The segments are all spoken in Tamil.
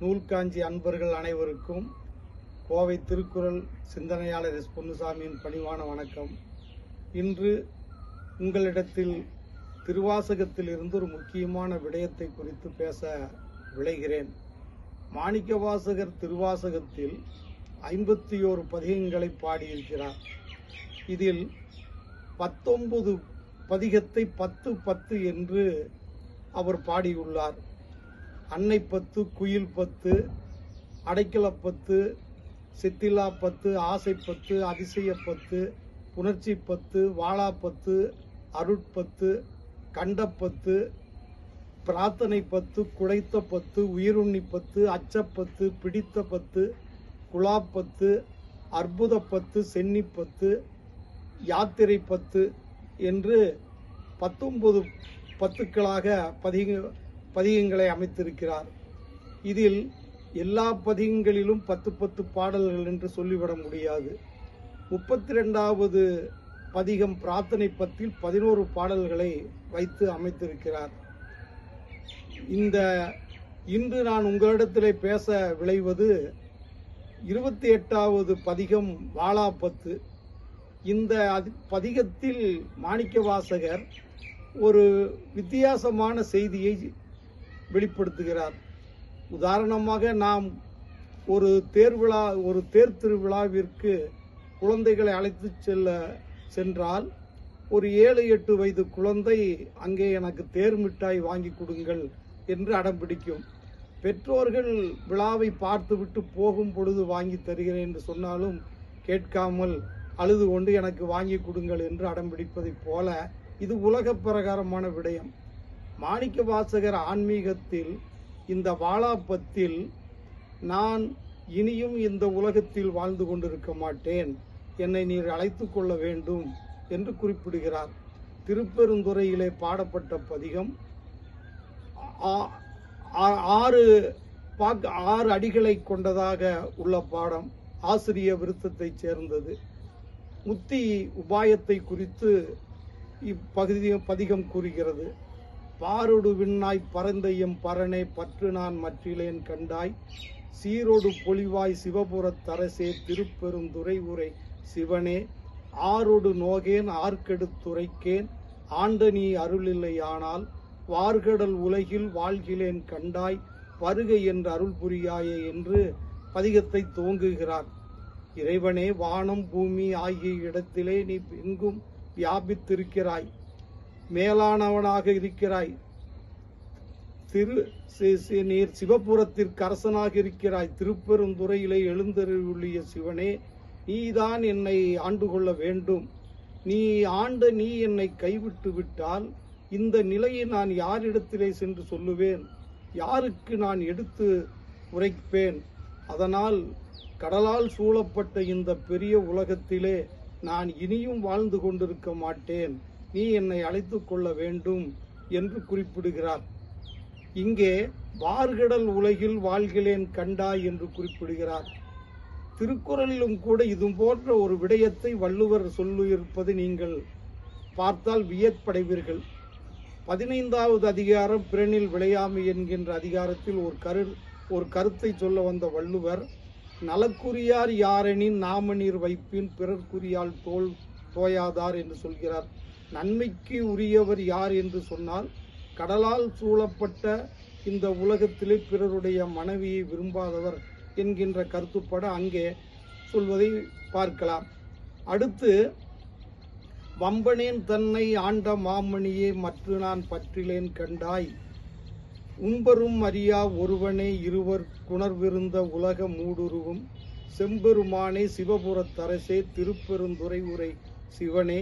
நூல்காஞ்சி அன்பர்கள் அனைவருக்கும் கோவை திருக்குறள் சிந்தனையாளர் எஸ். பொன்னுசாமியின் பணிவான வணக்கம். இன்று உங்களிடத்தில் திருவாசகத்தில் இருந்து ஒரு முக்கியமான விடயத்தை குறித்து பேச விளைகிறேன் மாணிக்கவாசகர் திருவாசகத்தில் ஐம்பத்தி ஓரு பதிகங்களை பாடியிருக்கிறார். இதில் பத்தொன்பது பதிகத்தை பத்து பத்து என்று அவர் பாடியுள்ளார். அன்னை பத்து குயில் பத்து அடைக்கலப்பத்து சித்திலா பத்து ஆசைப்பத்து அதிசயப்பத்து உணர்ச்சி பத்து வாழாப்பத்து அருட்பத்து கண்டப்பத்து பிரார்த்தனை பத்து குடைத்த பத்து உயிருண்ணி பத்து அச்சப்பத்து பிடித்த பத்து குலாப்பத்து அற்புத பத்து சென்னிப்பத்து யாத்திரை பத்து என்று பத்தொன்பது பத்துக்களாக பதிக பதிகங்களை அமைத்திருக்கிறார். இதில் எல்லா பதிகங்களிலும் பத்து பத்து பாடல்கள் என்று சொல்லிவிட முடியாது. முப்பத்தி ரெண்டாவது பதிகம் பிரார்த்தனை பத்தில் பதினோரு பாடல்களை வைத்து அமைத்திருக்கிறார். இந்த இன்று நான் உங்களிடத்திலே பேச விளைவது இருபத்தி எட்டாவது பதிகம் வாழாப்பத்து இந்த அதி- பதிகத்தில் மாணிக்கவாசகர் ஒரு வித்தியாசமான செய்தியை வெளிப்படுத்துகிறார். உதாரணமாக நாம் ஒரு தேர்விழா ஒரு தேர் திருவிழாவிற்கு குழந்தைகளை அழைத்து செல்ல சென்றால் ஒரு ஏழு எட்டு வயது குழந்தை அங்கே எனக்கு தேர் மிட்டாய் வாங்கி கொடுங்கள் என்று அடம்பிடிக்கும் பெற்றோர்கள் விழாவை பார்த்துவிட்டு போகும் பொழுது வாங்கி தருகிறேன் என்று சொன்னாலும் கேட்காமல் அழுது கொண்டு எனக்கு வாங்கி கொடுங்கள் என்று அடம்பிடிப்பதைப் போல இது உலக பிரகாரமான விடயம். மாணிக்க வாசகர் ஆன்மீகத்தில் இந்த வாழாப்பத்தில் நான் இனியும் இந்த உலகத்தில் வாழ்ந்து கொண்டிருக்க மாட்டேன். என்னை நீர் அழைத்து கொள்ள வேண்டும் என்று குறிப்பிடுகிறார். திருப்பெருந்துறையிலே பாடப்பட்ட பதிகம். ஆறு பாக் ஆறு அடிகளை கொண்டதாக உள்ள பாடம். ஆசிரிய விருத்தத்தைச் சேர்ந்தது. முத்தி உபாயத்தை குறித்து இப்பகுதி பதிகம் கூறுகிறது. பாரொடு விண்ணாய் பரந்தையம் பரனே பற்று நான் மற்றிலேன் கண்டாய். சீரோடு பொலிவாய் சிவபுரத் தரசே திருப்பெருந்துறை உரை சிவனே. ஆரொடு நோகேன் ஆர்க்கெடுத்துரைக்கேன் ஆண்ட நீ அருளில்லையானால் வார்கடல் உலகில் வாழ்கிலேன் கண்டாய். வருகை என்று அருள் புரியாயே என்று பதிகத்தை துவங்குகிறார். இறைவனே வானம் பூமி ஆகிய இடத்திலே நீ எங்கும் வியாபித்திருக்கிறாய். மேலானவனாக இருக்கிறாய். திரு நீர் சிவபுரத்திற்கு அரசனாக இருக்கிறாய். திருப்பெருந்துறையிலே எழுந்தருளிய சிவனே நீதான் என்னை ஆண்டு கொள்ள வேண்டும். நீ ஆண்ட நீ என்னை கைவிட்டு விட்டால் இந்த நிலையை நான் யாரிடத்திலே சென்று சொல்லுவேன்? யாருக்கு நான் எடுத்து உரைப்பேன்? அதனால் கடலால் சூழப்பட்ட இந்த பெரிய உலகத்திலே நான் இனியும் வாழ்ந்து கொண்டிருக்க மாட்டேன். நீ என்னை அழைத்து கொள்ள வேண்டும் என்று குறிப்பிடுகிறார். இங்கே வார்கடல் உலகில் வாழ்கிறேன் கண்டாய் என்று குறிப்பிடுகிறார். திருக்குறளிலும் கூட இது போன்ற ஒரு விடயத்தை வள்ளுவர் சொல்லியிருப்பது நீங்கள் பார்த்தால் வியப்படைவீர்கள். பதினைந்தாவது அதிகாரம் பிறனில் விளையாமை என்கின்ற அதிகாரத்தில் ஒரு கரு ஒரு கருத்தை சொல்ல வந்த வள்ளுவர் நலக்குரியார் யாரெனின் நாமநீர் வைப்பின் பிறர்க்குரியால் தோல் தோயாதார் என்று சொல்கிறார். நன்மைக்கு உரியவர் யார் என்று சொன்னால் கடலால் சூழப்பட்ட இந்த உலகத்திலே பிறருடைய மனைவியை விரும்பாதவர் என்கின்ற கருத்துப்பட அங்கே சொல்வதை பார்க்கலாம். அடுத்து வம்பனேன் தன்னை ஆண்ட மாமணியே மற்ற நான் பற்றிலேன் கண்டாய். உம்பரும் அறியா ஒருவனே இருவர் குணர்விருந்த உலக மூடுருவும் செம்பெருமானே சிவபுரத்தரசே திருப்பெருந்துறை உரை சிவனே.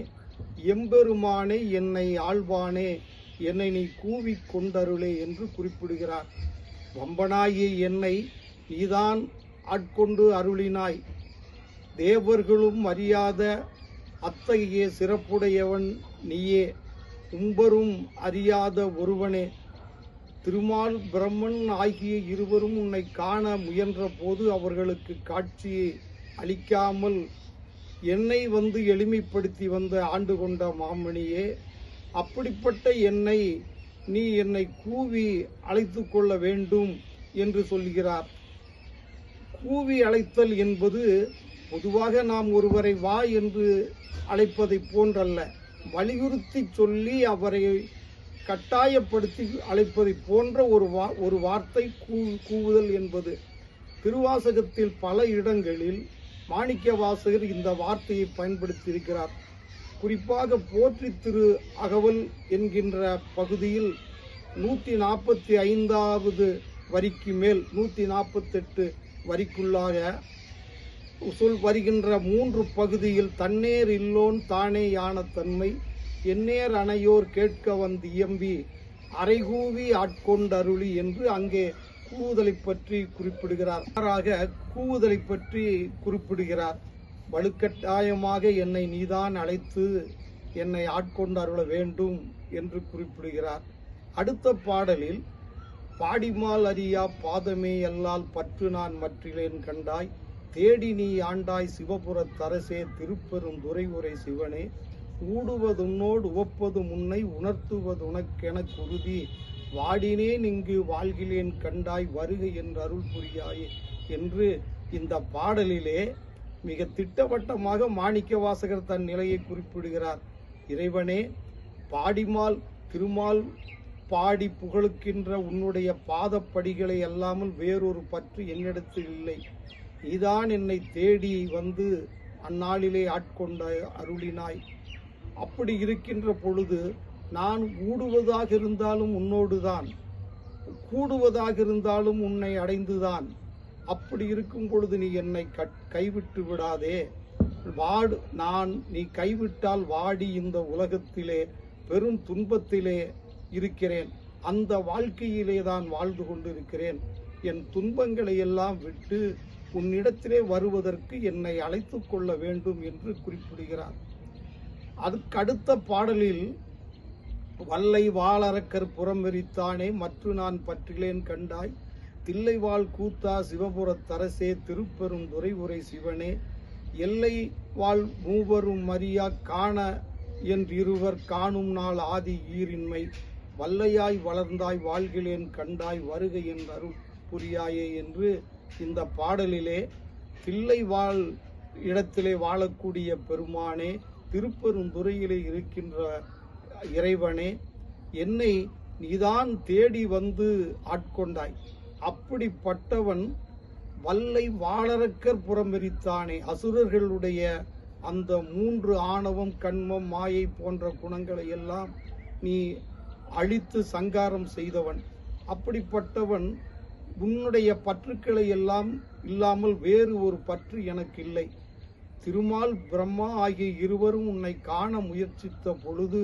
எம்பெருமானே என்னை ஆழ்வானே என்னை நீ கூவிக் கொண்டருளே என்று குறிப்பிடுகிறார். வம்பனாகிய என்னை நீதான் ஆட்கொண்டு அருளினாய். தேவர்களும் அறியாத அத்தகைய சிறப்புடையவன் நீயே உம்பரும் அறியாத ஒருவனே. திருமால் பிரம்மன் ஆகிய இருவரும் உன்னை காண முயன்ற போது அவர்களுக்கு காட்சியை அளிக்காமல் என்னை வந்து எளிமைப்படுத்தி வந்த ஆண்டு கொண்ட மாமணியே அப்படிப்பட்ட என்னை நீ என்னை கூவி அழைத்து கொள்ள வேண்டும் என்று சொல்கிறார். கூவி அழைத்தல் என்பது பொதுவாக நாம் ஒருவரை வா என்று அழைப்பதை போன்றல்ல. வலியுறுத்தி சொல்லி அவரை கட்டாயப்படுத்தி அழைப்பதை போன்ற ஒரு வா ஒரு வார்த்தை கூ கூவுதல் என்பது. திருவாசகத்தில் பல இடங்களில் மாணிக்க வாசகர் இந்த வார்த்தையை பயன்படுத்தியிருக்கிறார். குறிப்பாக போற்றி திரு அகவல் என்கின்ற பகுதியில் நூற்றி நாற்பத்தி ஐந்தாவது வரிக்கு மேல் நூற்றி நாற்பத்தெட்டு வரிக்குள்ளாக சொல் வருகின்ற மூன்று பகுதியில் தன்னேர் இல்லோன் தானே யான தன்மை எந்நேர் அணையோர் கேட்க வந்து இயம்பி அரைகூவி ஆட்கொண்டருளி என்று அங்கே கூதலை பற்றி குறிப்பிடுகிறார். மாறாக கூதலை பற்றி குறிப்பிடுகிறார். வலுக்கட்டாயமாக என்னை நீதான் அழைத்து என்னை ஆட்கொண்டு அருள வேண்டும் என்று குறிப்பிடுகிறார். அடுத்த பாடலில் பாடிமால் அறியா பாதமே எல்லால் பற்று நான் மற்றிலேன் கண்டாய். தேடி நீ ஆண்டாய் சிவபுரத் தரசே திருப்பெரும் துரை உரை சிவனே. ஊடுவதுன்னோடு உவப்பது முன்னை உணர்த்துவது உனக்கென குருதி. வாடினேன் இங்கு வாழ்கிலேன் கண்டாய் வருக என்று அருள் புரியாயே என்று இந்த பாடலிலே மிக திட்டவட்டமாக மாணிக்க வாசகர் தன் நிலையை குறிப்பிடுகிறார். இறைவனே பாடிமால் திருமால் பாடி புகழுக்கின்ற உன்னுடைய பாதப்படிகளை அல்லாமல் வேறொரு பற்று என்னிடத்தில் இல்லை. நீதான் என்னை தேடி வந்து அந்நாளிலே ஆட்கொண்ட அருளினாய். அப்படி இருக்கின்ற பொழுது நான் ஊடுவதாக இருந்தாலும் உன்னோடுதான். கூடுவதாக இருந்தாலும் உன்னை அடைந்துதான். அப்படி இருக்கும் பொழுது நீ என்னை கட்- கைவிட்டு விடாதே. வாடு நான் நீ கைவிட்டால் வாடி இந்த உலகத்திலே பெரும் துன்பத்திலே இருக்கிறேன். அந்த வாழ்க்கையிலே தான் வாழ்ந்து கொண்டிருக்கிறேன். என் துன்பங்களை எல்லாம் விட்டு உன்னிடத்திலே வருவதற்கு என்னை அழைத்து கொள்ள வேண்டும் என்று குறிப்பிடுகிறார். அதுக்கடுத்த பாடலில் வல்லை வாளரக்கர் புறம் வெறித்தானே மற்ற நான் பற்றிலேன் கண்டாய். தில்லைவாள் கூத்தா சிவபுரத் தரசே திருப்பெரும் துறை உரை சிவனே. எல்லை வாழ் மூவரும் மரியா காண என்றிருவர் காணும் நாள் ஆதி ஈரின்மை. வல்லையாய் வளர்ந்தாய் வாழ்கிலேன் கண்டாய் வருகை என் அருள் புரியாயே என்று இந்த பாடலிலே தில்லை வாழ் இடத்திலே வாழக்கூடிய பெருமானே திருப்பெருந்துறையிலே இருக்கின்ற இறைவனே என்னை நீதான் தேடி வந்து ஆட்கொண்டாய். அப்படிப்பட்டவன் வல்லை வாளரக்கர் புறமெரித்தானே அசுரர்களுடைய அந்த மூன்று ஆணவம் கண்மம் மாயை போன்ற குணங்களை எல்லாம் நீ அழித்து சங்காரம் செய்தவன். அப்படிப்பட்டவன் உன்னுடைய பற்றுக்களை எல்லாம் இல்லாமல் வேறு ஒரு பற்று எனக்கு இல்லை திருமால் பிரம்மா ஆகிய இருவரும் உன்னை காண முயற்சித்த பொழுது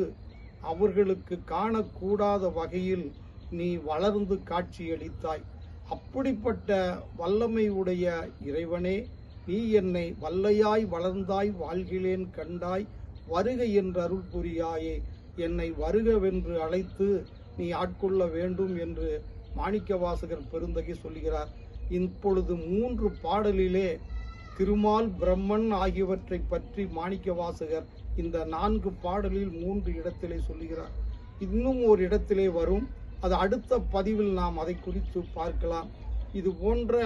அவர்களுக்கு காணக்கூடாத வகையில் நீ வளர்ந்து காட்சியளித்தாய். அப்படிப்பட்ட வல்லமை உடைய இறைவனே நீ என்னை வல்லையாய் வளர்ந்தாய் வாழ்கிலேன் கண்டாய் வருக என்று அருள் புரியாயே. என்னை வருகவென்று அழைத்து நீ ஆட்கொள்ள வேண்டும் என்று மாணிக்கவாசகர் பெருந்தகை சொல்கிறார் இப்பொழுது மூன்று பாடலிலே திருமால் பிரம்மன் ஆகியவற்றை பற்றி மாணிக்கவாசகர் இந்த நான்கு பாடலில் மூன்று இடத்திலே சொல்லுகிறார். இன்னும் ஒரு இடத்திலே வரும். அது அடுத்த பதிவில் நாம் அதை குறித்து பார்க்கலாம். இது போன்ற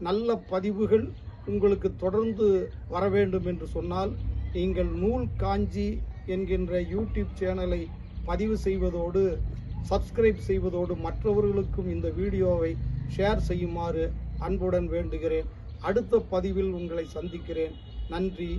நல்ல பதிவுகள் உங்களுக்கு தொடர்ந்து வர வேண்டும் என்று சொன்னால் நீங்கள் நூல் காஞ்சி என்கின்ற யூடியூப் சேனலை பதிவு செய்வதோடு சப்ஸ்கிரைப் செய்வதோடு மற்றவர்களுக்கும் இந்த வீடியோவை ஷேர் செய்யுமாறு அன்புடன் வேண்டுகிறேன். அடுத்த பதிவில் உங்களை சந்திக்கிறேன். நன்றி.